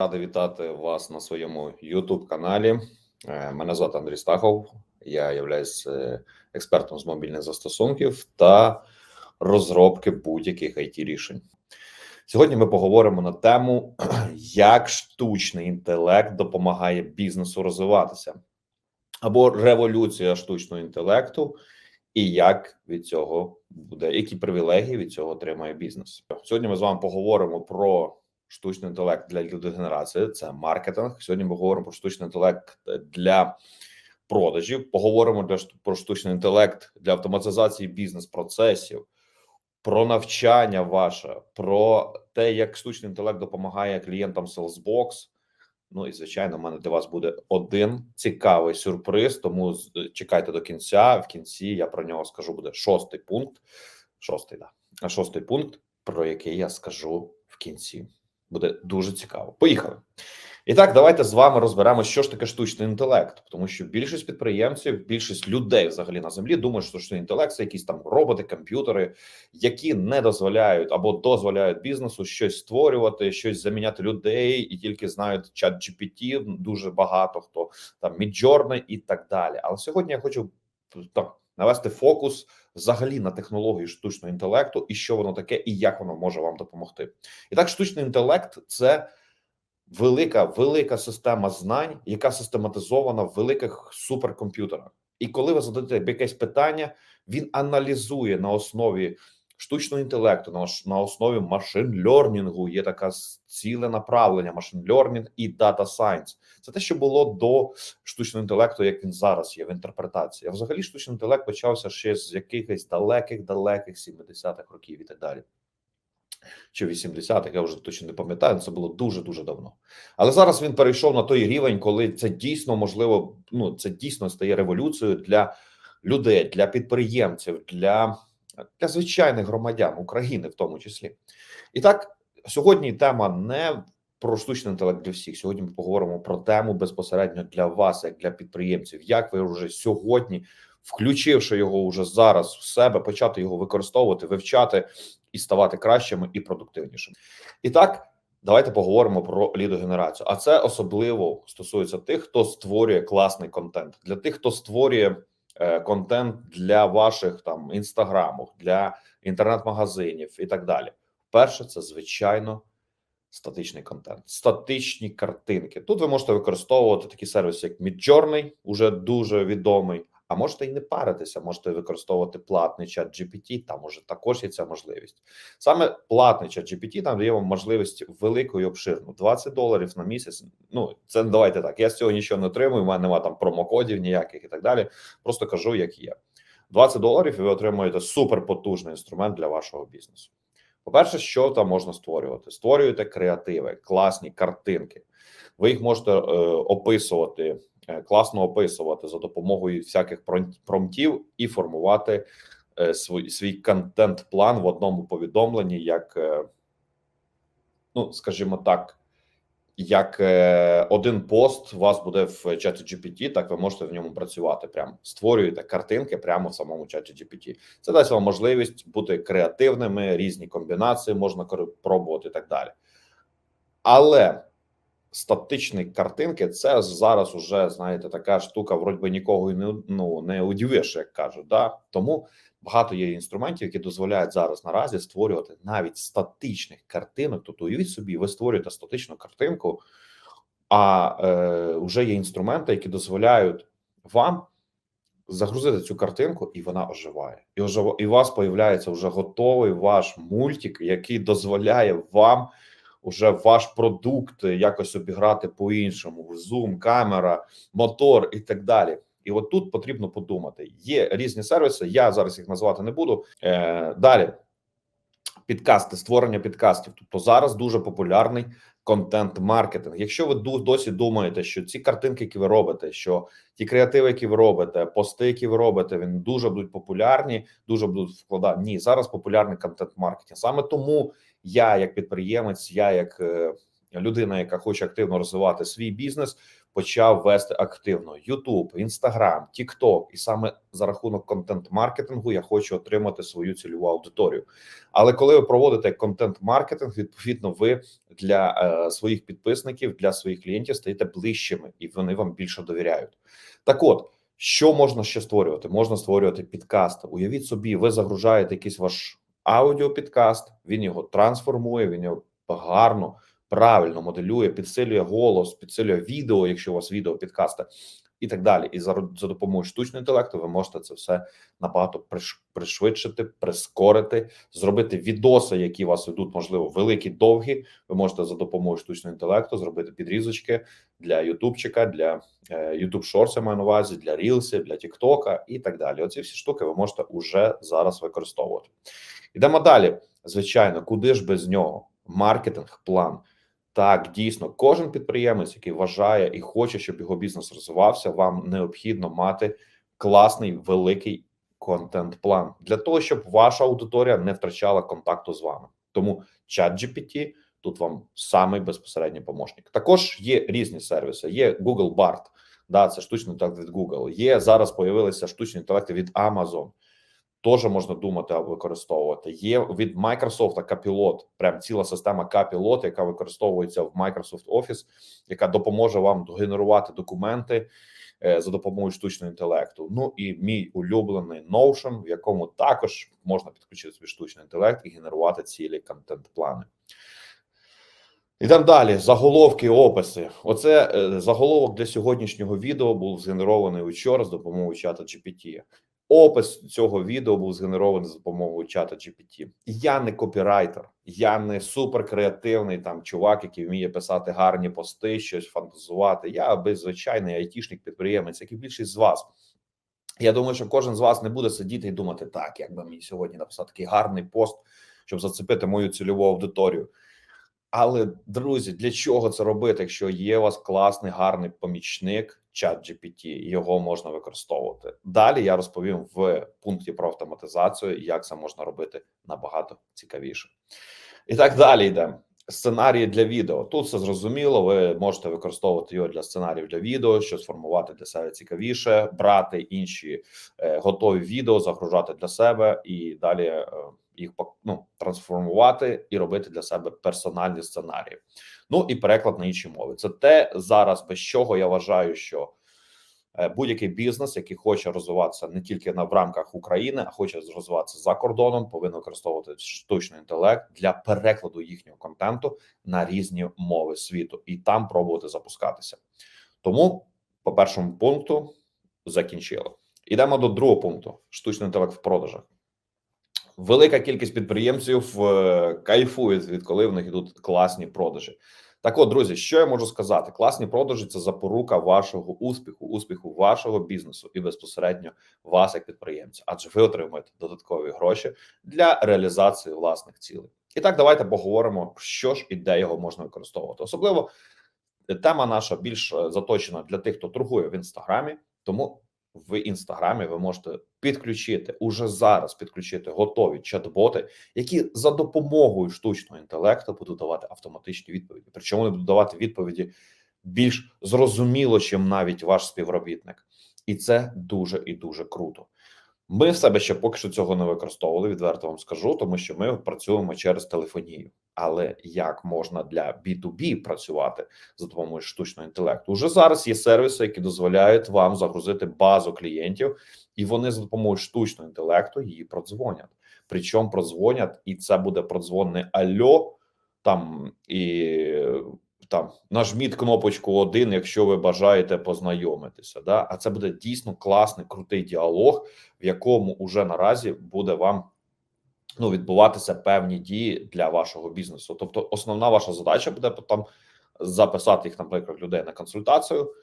Радий вітати вас на своєму youtube каналі. Е, Мене звати Андрій Стахов. Я являюсь е, експертом з мобільних застосунків та розробки будь-яких it рішень. Сьогодні ми поговоримо на тему, як штучний інтелект допомагає бізнесу розвиватися, або революція штучного інтелекту, і як від цього буде, які привілегії від цього отримає бізнес. Сьогодні ми з вами поговоримо про штучний інтелект для людогенерації, це маркетинг. Сьогодні ми говоримо про штучний інтелект для продажів. Поговоримо для про штучний інтелект для автоматизації бізнес-процесів, про навчання ваше, про те, як штучний інтелект допомагає клієнтам Salesbox. Ну і звичайно, в мене для вас буде один цікавий сюрприз. Тому чекайте до кінця. В кінці я про нього скажу. Буде шостий пункт. Шостий, да. Шостий пункт, про який я скажу в кінці. Буде дуже цікаво. Поїхали. І так, давайте з вами розберемо, що ж таке штучний інтелект, тому що більшість підприємців, більшість людей взагалі на землі думають, що штучний інтелект це якісь там роботи, комп'ютери, які не дозволяють або дозволяють бізнесу щось створювати, щось заміняти людей, і тільки знають чат GPT, дуже багато хто там Midjourney і так далі. Але сьогодні я хочу так навести фокус взагалі на технологію штучного інтелекту і що воно таке, і як воно може вам допомогти. І так, штучний інтелект це велика, велика система знань, яка систематизована в великих суперкомп'ютерах. І коли ви задаєте якесь питання, він аналізує на основі штучного інтелекту, на, на основі машин льорнінгу. Є така ціле направлення машин льорнінг і дата сайенс. Це те, що було до штучного інтелекту, як він зараз є в інтерпретації. А взагалі штучний інтелект почався ще з якихось далеких, далеких 70-х років і так далі. Чи 80-х, я вже точно не пам'ятаю, це було дуже дуже давно. Але зараз він перейшов на той рівень, коли це дійсно можливо, ну це дійсно стає революцією для людей, для підприємців, для, для звичайних громадян України, в тому числі. І так, сьогодні тема не про штучний інтелект для всіх. Сьогодні ми поговоримо про тему безпосередньо для вас, як для підприємців, як ви вже сьогодні, включивши його вже зараз в себе, почати його використовувати, вивчати і ставати кращими і продуктивнішими. І так, давайте поговоримо про лідогенерацію. А це особливо стосується тих, хто створює класний контент, для тих, хто створює контент для ваших там інстаграмів, для інтернет-магазинів і так далі. Перше, це звичайно. Статичний контент, статичні картинки. Тут ви можете використовувати такі сервіси, як Midjourney, уже дуже відомий. А можете і не паритися, можете використовувати платний чат GPT, там уже також є ця можливість. Саме платний чат GPT там дає вам можливість велику і обширну 20 доларів на місяць. Ну це давайте так. Я з цього нічого не отримую. У мене немає там промокодів ніяких і так далі. Просто кажу, як є. 20 доларів, і ви отримуєте суперпотужний інструмент для вашого бізнесу. По-перше, що там можна створювати? Створюєте креативи, класні картинки. Ви їх можете е, описувати, класно описувати за допомогою всяких промптів і формувати е, свій свій контент-план в одному повідомленні, як, е, ну скажімо так, як е, один пост у вас буде в чаті GPT, так ви можете в ньому працювати. Прямо створюєте картинки прямо в самому чаті GPT. Це дасть вам можливість бути креативними, різні комбінації можна пробувати і так далі. Але статичні картинки це зараз уже знаєте така штука, вроді би нікого не ну не удивиш, як кажуть. Да? Тому багато є інструментів, які дозволяють зараз наразі створювати навіть статичних картинок. Тобто, уявіть собі, ви створюєте статичну картинку, а е, вже є інструменти, які дозволяють вам. Загрузити цю картинку, і вона оживає, і ожив... і у вас появляється вже готовий ваш мультик, який дозволяє вам уже ваш продукт якось обіграти по іншому: зум, камера, мотор і так далі. І от тут потрібно подумати: є різні сервіси. Я зараз їх назвати не буду. Е, Далі підкасти, створення підкастів. Тобто зараз дуже популярний контент-маркетинг. Якщо ви досі думаєте, що ці картинки, які ви робите, що ті креативи, які ви робите, пости, які ви робите, він дуже будуть популярні, дуже будуть вкладати. Ні, зараз популярний контент-маркетинг. Саме тому я, як підприємець, я як е, людина, яка хоче активно розвивати свій бізнес, почав вести активно YouTube, Instagram, TikTok. І саме за рахунок контент-маркетингу я хочу отримати свою цільову аудиторію. Але коли ви проводите контент-маркетинг, відповідно, ви для е, своїх підписників, для своїх клієнтів стаєте ближчими, і вони вам більше довіряють. Так, от що можна ще створювати? Можна створювати підкаст. Уявіть собі, ви загружаєте якийсь ваш аудіопідкаст, він його трансформує, він його гарно, правильно моделює, підсилює голос, підсилює відео, якщо у вас відео підкасти, і так далі. І за, за допомогою штучного інтелекту ви можете це все набагато приш, пришвидшити, прискорити, зробити відоси, які у вас ведуть, можливо, великі, довгі. Ви можете за допомогою штучного інтелекту зробити підрізочки для Ютубчика, для Ютуб Шорс, я маю на увазі, для Рілсів, для Тіктока і так далі. Оці всі штуки ви можете уже зараз використовувати. Ідемо далі. Звичайно, куди ж без нього? Маркетинг, план. Так, дійсно, кожен підприємець, який вважає і хоче, щоб його бізнес розвивався, вам необхідно мати класний великий контент-план для того, щоб ваша аудиторія не втрачала контакту з вами. Тому ChatGPT тут вам самий безпосередній помощник. Також є різні сервіси. Є Google Bard, да, це штучний інтелект від Google. Є зараз появилися штучні інтелекти від Amazon. Теж можна думати використовувати. Є від Microsoft Copilot, прям ціла система Copilot, яка використовується в Microsoft Office, яка допоможе вам генерувати документи е, за допомогою штучного інтелекту. Ну і мій улюблений Notion, в якому також можна підключити свій штучний інтелект і генерувати цілі контент-плани. Ідемо далі. Заголовки, описи. Оце е, заголовок для сьогоднішнього відео був згенерований учора з допомогою чата GPT. Опис цього відео був згенерований за допомогою чата GPT. Я не копірайтер, я не суперкреативний там чувак, який вміє писати гарні пости, щось фантазувати. Я беззвичайний айтішник, підприємець, як і більшість з вас. Я думаю, що кожен з вас не буде сидіти і думати, так як би мені сьогодні написати такий гарний пост, щоб зацепити мою цільову аудиторію. Але друзі, для чого це робити? Якщо є у вас класний гарний помічник, чат GPT, його можна використовувати. Далі я розповім в пункті про автоматизацію, як це можна робити набагато цікавіше. І так далі йдемо. Сценарії для відео. Тут все зрозуміло. Ви можете використовувати його для сценаріїв для відео, щоб сформувати для себе цікавіше, брати інші е, готові відео, загружати для себе і далі. Їх ну, трансформувати і робити для себе персональні сценарії. Ну і переклад на інші мови. Це те зараз, без чого я вважаю, що е, будь-який бізнес, який хоче розвиватися не тільки на в рамках України, а хоче розвиватися за кордоном, повинен використовувати штучний інтелект для перекладу їхнього контенту на різні мови світу і там пробувати запускатися. Тому, по першому пункту, закінчили. Ідемо до другого пункту: штучний інтелект в продажах велика кількість підприємців е, кайфують відколи в них ідуть класні продажі. Так, от, друзі, що я можу сказати? Класні продажі це запорука вашого успіху, успіху вашого бізнесу і безпосередньо вас як підприємця, адже ви отримуєте додаткові гроші для реалізації власних цілей. І так, давайте поговоримо, що ж і де його можна використовувати. Особливо тема наша більш е, заточена для тих, хто торгує в інстаграмі, тому в інстаграмі ви можете підключити уже зараз. Підключити готові чат-боти, які за допомогою штучного інтелекту будуть давати автоматичні відповіді. Причому вони будуть давати відповіді більш зрозуміло, чим навіть ваш співробітник, і це дуже і дуже круто. Ми в себе ще поки що цього не використовували. Відверто вам скажу, тому що ми працюємо через телефонію. Але як можна для B2B працювати за допомогою штучного інтелекту? Уже зараз є сервіси, які дозволяють вам загрузити базу клієнтів, і вони за допомогою штучного інтелекту її продзвонять. Причому продзвонять, і це буде продзвон не альо там і там нажміть кнопочку один, якщо ви бажаєте познайомитися. Да? А це буде дійсно класний крутий діалог, в якому уже наразі буде вам ну відбуватися певні дії для вашого бізнесу. Тобто, основна ваша задача буде там записати їх, наприклад, людей на консультацію,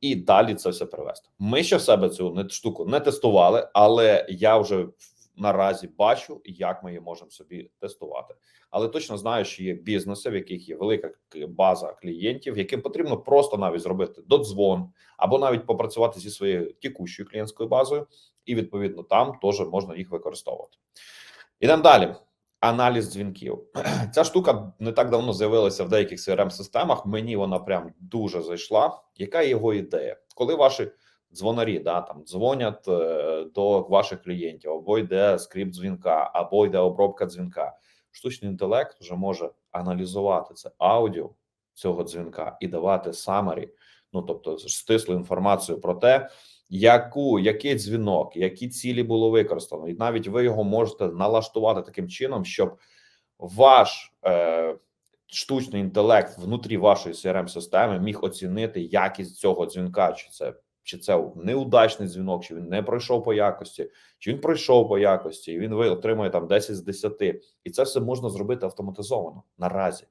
і далі це все привести. Ми ще в себе цю штуку не тестували, але я вже наразі бачу, як ми її можемо собі тестувати. Але точно знаю, що є бізнеси, в яких є велика база клієнтів, яким потрібно просто навіть зробити додзвон або навіть попрацювати зі своєю тікущою клієнтською базою, і відповідно там теж можна їх використовувати. Ідемо далі. Аналіз дзвінків. Ця штука не так давно з'явилася в деяких crm системах Мені вона прям дуже зайшла. Яка його ідея? Коли ваші дзвонарі да, там дзвонять е, до ваших клієнтів, або йде скрипт дзвінка, або йде обробка дзвінка, штучний інтелект вже може аналізувати це аудіо цього дзвінка і давати summary, ну тобто стислу інформацію про те, яку який дзвінок, які цілі було використано, і навіть ви його можете налаштувати таким чином, щоб ваш е, штучний інтелект внутрі вашої crm системи міг оцінити якість цього дзвінка, чи це чи це неудачний дзвінок, чи він не пройшов по якості, чи він пройшов по якості, і він отримує там 10 з 10. І це все можна зробити автоматизовано наразі.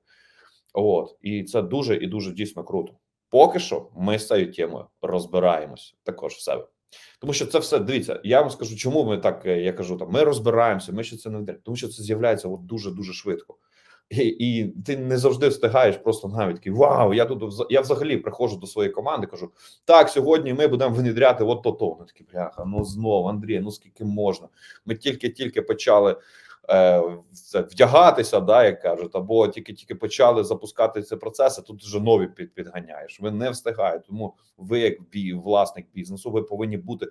От і це дуже і дуже дійсно круто. Поки що ми з цією темою розбираємося також в себе. Тому що це все дивіться. Я вам скажу, чому ми так е, я кажу, там ми розбираємося. Ми ще це не тому, що це з'являється от дуже дуже швидко, і, ти не завжди встигаєш. Просто навіть вау, я тут я взагалі приходжу до своєї команди. Кажу: так, сьогодні ми будемо винідряти от то то. Вони такі бляха. Ну знову Андрій, ну скільки можна? Ми тільки-тільки почали е, вдягатися, да, як кажуть, або тільки-тільки почали запускати ці процеси. Тут вже нові під, підганяєш. Ви не встигаєте. Тому ви, як бі, власник бізнесу, ви повинні бути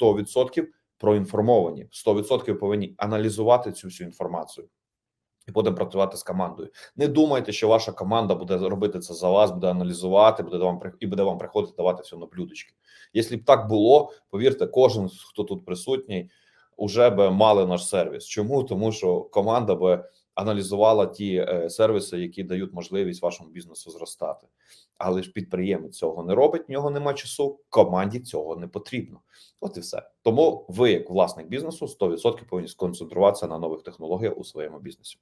100% проінформовані, 100% повинні аналізувати цю всю інформацію. І будемо працювати з командою. Не думайте, що ваша команда буде робити це за вас, буде аналізувати, буде вам і буде вам приходити давати все на блюдечки. Якщо б так було, повірте, кожен хто тут присутній, уже би мали наш сервіс. Чому тому, що команда би аналізувала ті е, сервіси, які дають можливість вашому бізнесу зростати, але ж підприємець цього не робить. В нього немає часу. Команді цього не потрібно. От і все. Тому ви, як власник бізнесу, 100% повинні сконцентруватися на нових технологіях у своєму бізнесі.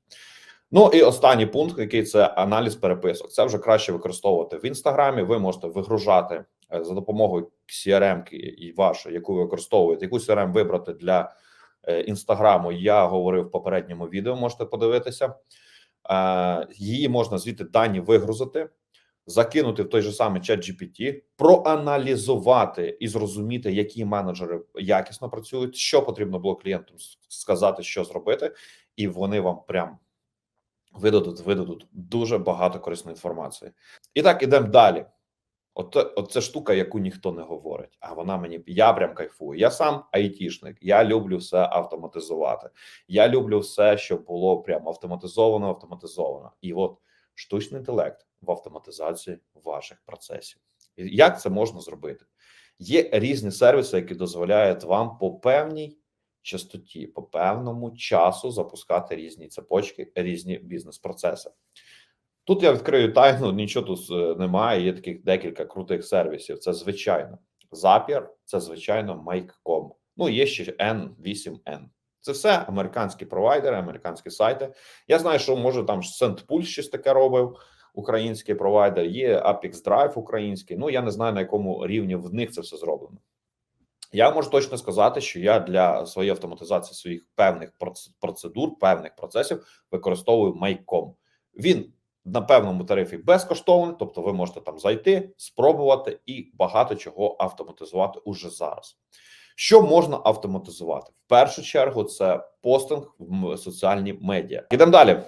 Ну і останній пункт, який це аналіз переписок. Це вже краще використовувати в інстаграмі. Ви можете вигружати е, за допомогою CRM і вашої, яку ви використовуєте, яку CRM вибрати для інстаграму. Я говорив в попередньому відео. Можете подивитися. Е, її можна звідти дані вигрузити, закинути в той же самий чат GPT, проаналізувати і зрозуміти, які менеджери якісно працюють, що потрібно було клієнтам сказати, що зробити, і вони вам прям видадуть, видадуть дуже багато корисної інформації. І так ідемо далі. От, от це штука, яку ніхто не говорить. А вона мені я прям кайфую. Я сам айтішник. Я люблю все автоматизувати. Я люблю все, щоб було прям автоматизовано, автоматизовано. І от штучний інтелект в автоматизації ваших процесів. Як це можна зробити? Є різні сервіси, які дозволяють вам по певній частоті, по певному часу запускати різні цепочки, різні бізнес-процеси. Тут я відкрию тайну, нічого тут е, немає. Є таких декілька крутих сервісів. Це звичайно Zapier, це звичайно Make.com. Ну є ще N8N. Це все американські провайдери, американські сайти. Я знаю, що може там SendPulse щось таке робив. Український провайдер, є Apex Drive український. Ну я не знаю на якому рівні в них це все зроблено. Я можу точно сказати, що я для своєї автоматизації своїх певних процедур, певних процесів використовую Make.com. Він на певному тарифі безкоштовний, тобто ви можете там зайти, спробувати і багато чого автоматизувати уже зараз. Що можна автоматизувати? В першу чергу це постинг в соціальні медіа. Ідемо далі.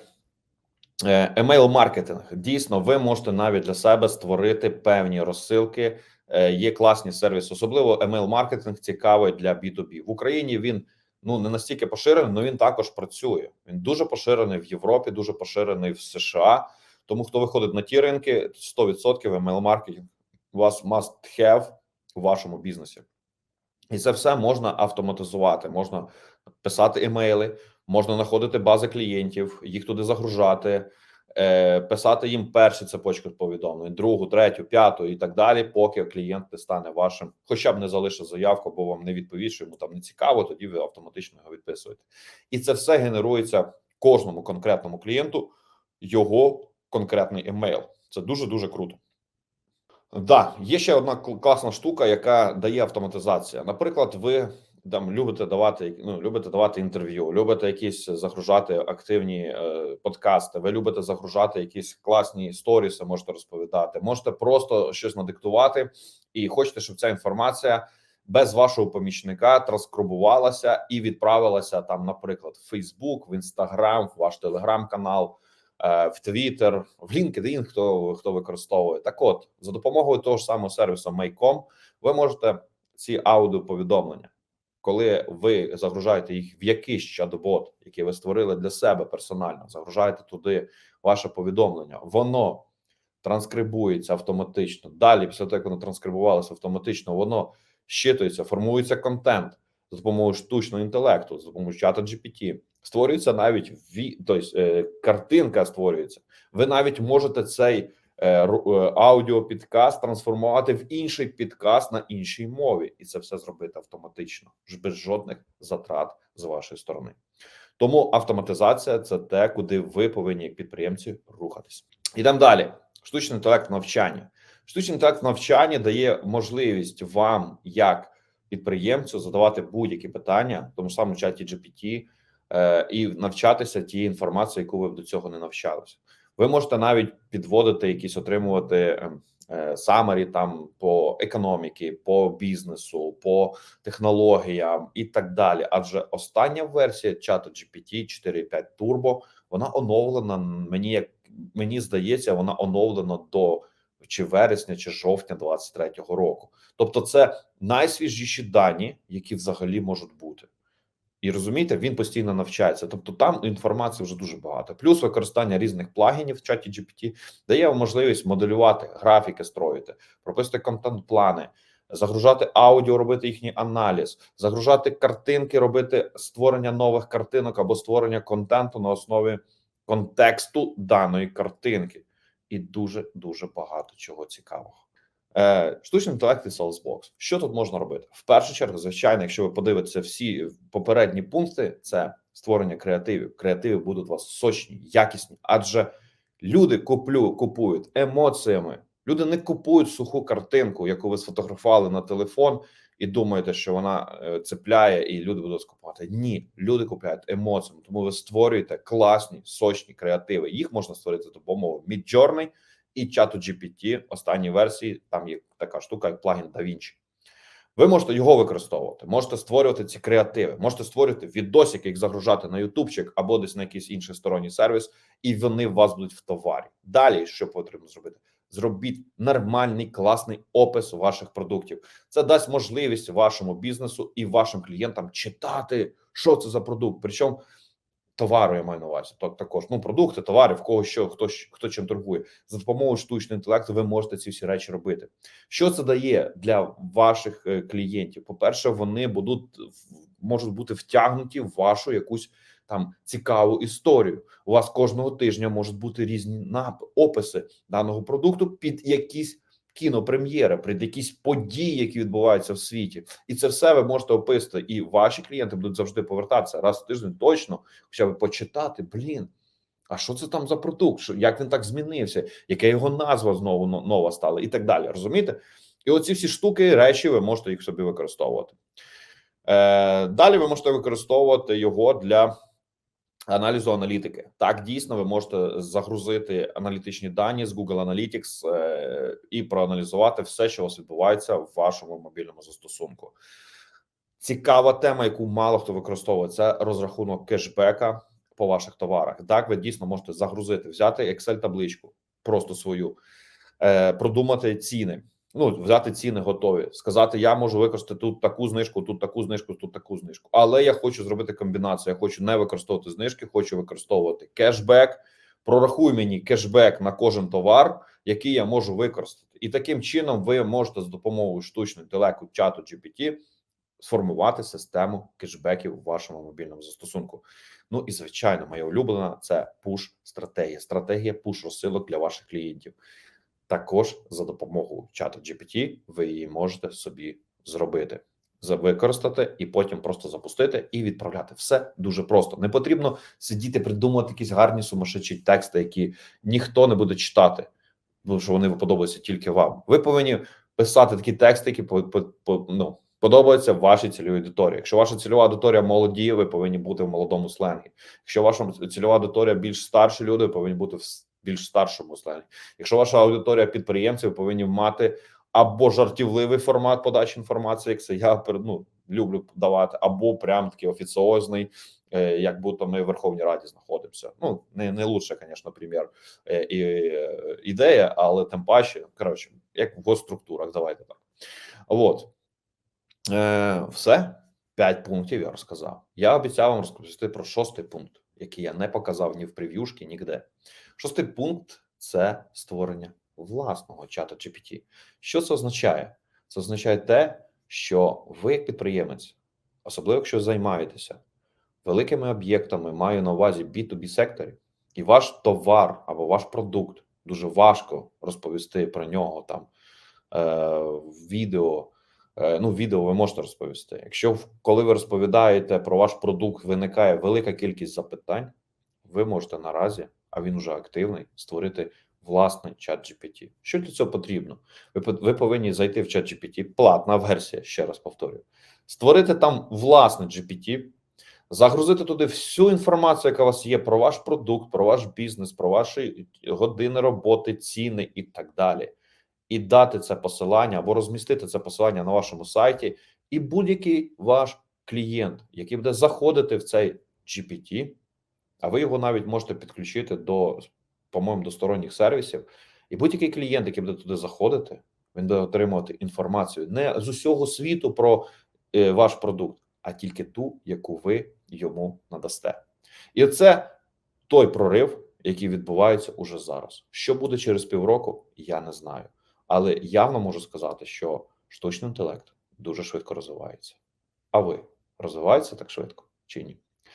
Емейл маркетинг. Дійсно, ви можете навіть для себе створити певні розсилки. Е, є класні сервіси, особливо емейл маркетинг цікавий для B2B. в Україні. Він ну не настільки поширений, але він також працює. Він дуже поширений в Європі, дуже поширений в США. Тому хто виходить на ті ринки, 100% email маркетинг у вас must have у вашому бізнесі, і це все можна автоматизувати. Можна писати емейли, можна знаходити бази клієнтів, їх туди загружати, е, писати їм перші цепочки повідомлень, другу, третю, п'яту і так далі, поки клієнт не стане вашим, хоча б не залишить заявку, бо вам не відповість, йому там не цікаво. Тоді ви автоматично його відписуєте, і це все генерується кожному конкретному клієнту його конкретний емейл. Це дуже дуже круто. Да, є ще одна класна штука, яка дає автоматизація. Наприклад, ви там любите давати ну, любите давати інтерв'ю, любите якісь загружати активні е, подкасти. Ви любите загружати якісь класні сторіси, можете розповідати, можете просто щось надиктувати і хочете, щоб ця інформація без вашого помічника транскрибувалася і відправилася там, наприклад, в Facebook, в Instagram, в ваш телеграм-канал, в Twitter, в LinkedIn, хто хто використовує. Так, от за допомогою того ж самого сервісу Make.com ви можете ці аудіоповідомлення, коли ви загружаєте їх в якийсь чат-бот, який ви створили для себе персонально, загружаєте туди ваше повідомлення, воно транскрибується автоматично. Далі, після того, як воно транскрибувалося автоматично, воно щитується, формується контент за допомогою штучного інтелекту, за допомогою чата GPT. Створюється навіть ві... тобто, е, картинка створюється. Ви навіть можете цей е, е, аудіопідкаст трансформувати в інший підкаст на іншій мові, і це все зробити автоматично, без жодних затрат з вашої сторони. Тому автоматизація це те, куди ви повинні як підприємці рухатись. Ідемо далі. Штучний інтелект навчання. Штучний інтелект навчання дає можливість вам, як підприємцю, задавати будь-які питання, в тому самому чаті GPT, і навчатися тієї інформації, яку ви до цього не навчалися. Ви можете навіть підводити якісь отримувати е, е, там по економіки, по бізнесу, по технологіям і так далі. Адже остання версія чату GPT 4.5 Turbo, вона оновлена. Мені як мені здається, вона оновлена до чи вересня, чи жовтня 23-го року. Тобто, це найсвіжіші дані, які взагалі можуть бути. І розумієте, він постійно навчається. Тобто там інформації вже дуже багато. Плюс використання різних плагінів в чаті GPT дає вам можливість моделювати графіки, строїти, прописати контент-плани, загружати аудіо, робити їхній аналіз, загружати картинки, робити створення нових картинок або створення контенту на основі контексту даної картинки, і дуже дуже багато чого цікавого. Е, штучний інтелект і Salesbox. Що тут можна робити? В першу чергу, звичайно, якщо ви подивитеся всі попередні пункти, це створення креативів. Креативи будуть у вас сочні, якісні, адже люди куплю купують емоціями. Люди не купують суху картинку, яку ви сфотографували на телефон, і думаєте, що вона е, цепляє, і люди будуть скупати. Ні, люди купують емоціями, тому ви створюєте класні сочні креативи. Їх можна створити допомогою Midjourney і чату GPT останній версії. Там є така штука, як плагін DaVinci. Ви можете його використовувати, можете створювати ці креативи, можете створювати відосики, їх загружати на ютубчик або десь на якийсь інший сторонній сервіс, і вони у вас будуть в товарі. Далі що потрібно зробити? Зробіть нормальний класний опис ваших продуктів. Це дасть можливість вашому бізнесу і вашим клієнтам читати, що це за продукт. Причому товару я маю на увазі. Так також ну продукти, товари, в кого що, хто хто чим торгує. За допомогою штучного інтелекту ви можете ці всі речі робити. Що це дає для ваших е, клієнтів? По перше, вони будуть можуть бути втягнуті в вашу якусь там цікаву історію. У вас кожного тижня можуть бути різні описи даного продукту під якісь кінопрем'єри, під якісь події, які відбуваються в світі, і це все ви можете описати. І ваші клієнти будуть завжди повертатися раз в тиждень, точно, хоча б почитати. Блін. А що це там за продукт? Як він так змінився? Яка його назва знову нова стала, і так далі. Розумієте? І оці всі штуки, речі, ви можете їх собі використовувати. Е, далі ви можете використовувати його для аналізу аналітики. Так, дійсно, ви можете загрузити аналітичні дані з Google Analytics е, і проаналізувати все, що у вас відбувається в вашому мобільному застосунку. Цікава тема, яку мало хто використовує, це розрахунок кешбека по ваших товарах. Так, ви дійсно можете загрузити, взяти Excel табличку, просто свою, е, продумати ціни. Ну, взяти ціни готові, сказати: я можу використати тут таку знижку, тут таку знижку, тут таку знижку. Але я хочу зробити комбінацію. Я хочу не використовувати знижки, хочу використовувати кешбек. Прорахуй мені кешбек на кожен товар, який я можу використати, і таким чином ви можете з допомогою штучного інтелекту чату GPT сформувати систему кешбеків у вашому мобільному застосунку. Ну і звичайно, моя улюблена це пуш стратегія. Стратегія пуш розсилок для ваших клієнтів. Також за допомогою чату GPT ви її можете собі зробити, використати і потім просто запустити і відправляти. Все дуже просто. Не потрібно сидіти, придумувати якісь гарні сумасшедші тексти, які ніхто не буде читати, тому що вони подобаються тільки вам. Ви повинні писати такі тексти, які по, по, по, ну, подобаються вашій цільовій аудиторії. Якщо ваша цільова аудиторія молоді, ви повинні бути в молодому сленгі. Якщо ваша цільова аудиторія більш старші люди, ви повинні бути в більш старшому сленгі. Якщо ваша аудиторія підприємців, повинні мати або жартівливий формат подачі інформації, як це я ну, люблю давати, або прям такий офіціозний, е, як будто ми в Верховній Раді знаходимося. Ну, не, не лучше, звісно, примір е, і е, ідея, але тим паче, коротше, як в госструктурах, давайте так. От. Е, все. П'ять пунктів я розказав. Я обіцяв вам розповісти про шостий пункт, який я не показав ні в прев'юшки, ніде. Шостий пункт це створення власного чату GPT. Що це означає? Це означає те, що ви, як підприємець, особливо якщо займаєтеся великими об'єктами, маю на увазі B2B секторі, і ваш товар або ваш продукт дуже важко розповісти про нього там е, відео. Е, Ну, відео ви можете розповісти. Якщо коли ви розповідаєте про ваш продукт, виникає велика кількість запитань, ви можете наразі, а він вже активний, створити власний чат GPT. Що для цього потрібно? Ви, ви повинні зайти в чат GPT, платна версія, ще раз повторюю, створити там власне GPT, загрузити туди всю інформацію, яка у вас є про ваш продукт, про ваш бізнес, про ваші години роботи, ціни і так далі. І дати це посилання або розмістити це посилання на вашому сайті, і будь-який ваш клієнт, який буде заходити в цей GPT, а ви його навіть можете підключити до, по-моєму, до сторонніх сервісів. І будь-який клієнт, який буде туди заходити, він буде отримувати інформацію не з усього світу про е, ваш продукт, а тільки ту, яку ви йому надасте. І це той прорив, який відбувається уже зараз. Що буде через півроку, я не знаю. Але явно можу сказати, що штучний інтелект дуже швидко розвивається. А ви розвивається так швидко чи ні?